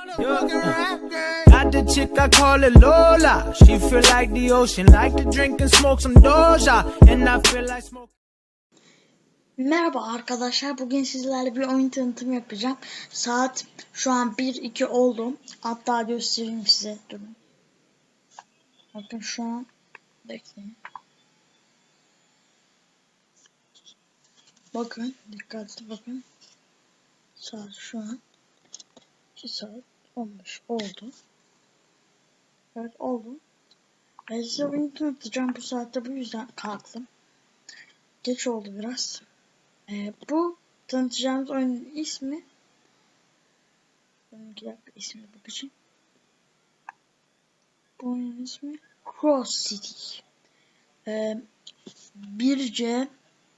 Got the chick I call it Lola. She feel like the ocean, like to drink and smoke some Doja. And I feel like smoke. Merhaba arkadaşlar. Bugün sizlerle bir oyun tanıtımı yapacağım. Saat şu an 1-2 oldu. Hatta göstereyim size. Durun. Bakın şu an bekleyin. Bakın dikkatli bakın. Saat şu an 2 saat 15 oldu. Evet oldu. Ben size oyunu tanıtacağım bu saatte bu yüzden kalktım. Geç oldu biraz. Ee, bu tanıtacağımız oyunun ismi ben iki dakika ismine bakacağım. Bu oyunun ismi Cross City. Ee, bir C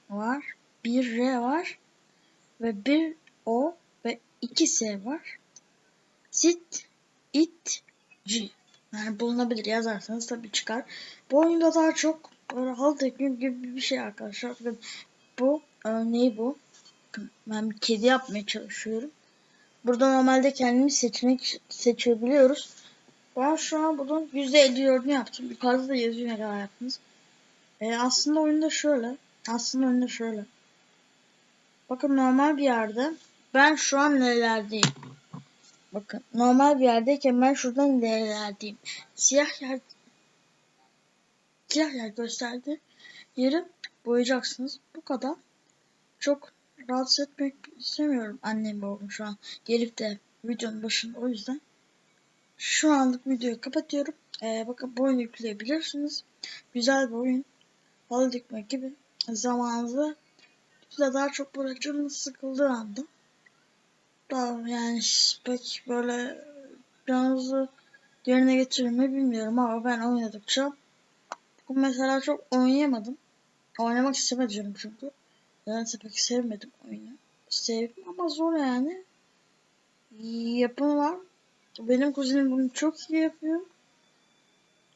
var, bir R var ve bir O ve iki S var. Sit, it, G. Yani bulunabilir yazarsanız tabii çıkar. Bu oyunda daha çok böyle teknik gibi bir şey arkadaşlar. Bu örneği bu. Bakın ben bir kedi yapmaya çalışıyorum. Burada normalde kendimiz seçenek seçebiliyoruz. Ben şu an bunun %54'ünü yaptım. Yukarıda da yazıyor ne kadar yaptınız. E, aslında oyunda şöyle. Aslında oyunda şöyle. Bakın normal bir yerde ben şu an nerelerdeyim. Bakın normal bir yerdeyken ben şuradan nerelerdeyim. Siyah yer siyah yer gösterdi. Yeri boyayacaksınız. Bu kadar. Çok rahatsız etmek istemiyorum annem babam şu an. Gelip de videonun başında o yüzden. Şu anlık videoyu kapatıyorum. Ee, bakın bu oyunu yükleyebilirsiniz. Güzel bir oyun. Halı dikmek gibi zamanınızı da daha çok böyle canınız sıkıldığı anda daha yani pek böyle canınızı yerine getirir mi bilmiyorum ama ben oynadıkça bu mesela çok oynayamadım. Oynamak istemedim çünkü. Nedense pek sevmedim oyunu. Sevdim ama zor yani. Yapımı var. Benim kuzenim bunu çok iyi yapıyor.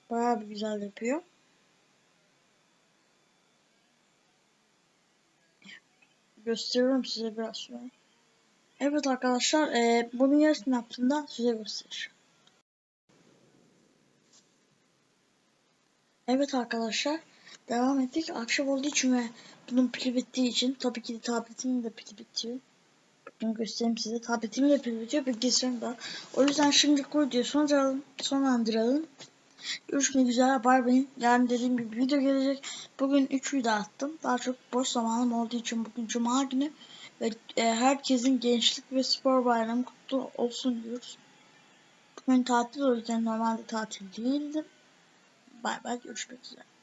Bayağı bir güzel yapıyor. Gösteriyorum size biraz sonra. Evet arkadaşlar e, bunun yarısını yaptığımda size göstereceğim. Evet arkadaşlar devam ettik. Akşam olduğu için ve bunun pili bittiği için tabii ki de tabletimin de pili bitiyor. Bakın göstereyim size. Tabletimin de pili bitiyor. Bilgisayarım da. O yüzden şimdi videoyu sonlandıralım. sonlandıralım. Görüşmek üzere. Bay bay. Yani dediğim gibi video gelecek. Bugün 3 video attım. Daha çok boş zamanım olduğu için bugün cuma günü. Ve e, herkesin gençlik ve spor bayramı kutlu olsun diyoruz. Bugün tatil o yüzden normalde tatil değildim. Bay bay görüşmek üzere.